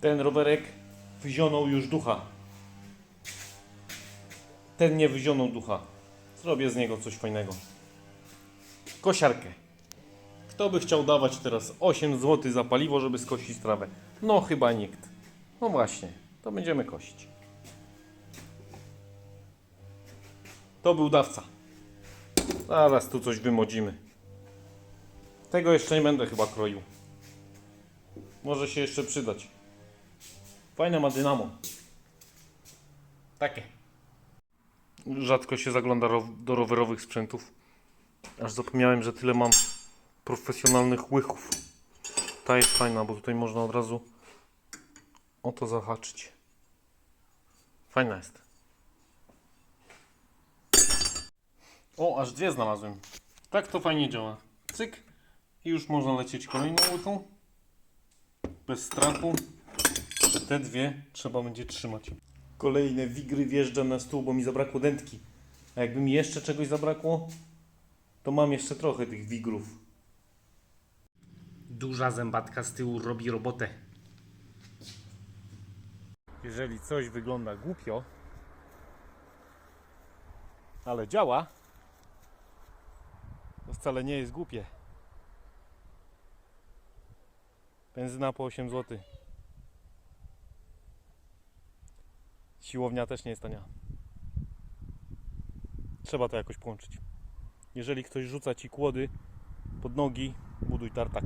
Ten rowerek wyzionął już ducha. Ten nie wyzionął ducha. Zrobię z niego coś fajnego. Kosiarkę. Kto by chciał dawać teraz 8 zł za paliwo, żeby skosić trawę? No chyba nikt. No właśnie, to będziemy kosić. To był dawca. Zaraz tu coś wymodzimy. Tego jeszcze nie będę chyba kroił. Może się jeszcze przydać. Fajne ma dynamo. Takie. Rzadko się zagląda ro- do rowerowych sprzętów. Aż zapomniałem, że tyle mam profesjonalnych łychów. Ta jest fajna, bo tutaj można od razu o to zahaczyć. Fajna jest. O, aż dwie znalazłem. Tak to fajnie działa. Cyk. I już można lecieć kolejną łychą. Bez strachu. Te dwie trzeba będzie trzymać. Kolejne wigry wjeżdżam na stół, bo mi zabrakło dętki. A jakby mi jeszcze czegoś zabrakło, to mam jeszcze trochę tych wigrów. Duża zębatka z tyłu robi robotę. Jeżeli coś wygląda głupio, ale działa, to wcale nie jest głupie. Benzyna po 8 zł. Siłownia też nie jest tania. Trzeba to jakoś połączyć. Jeżeli ktoś rzuca ci kłody pod nogi, buduj tartak.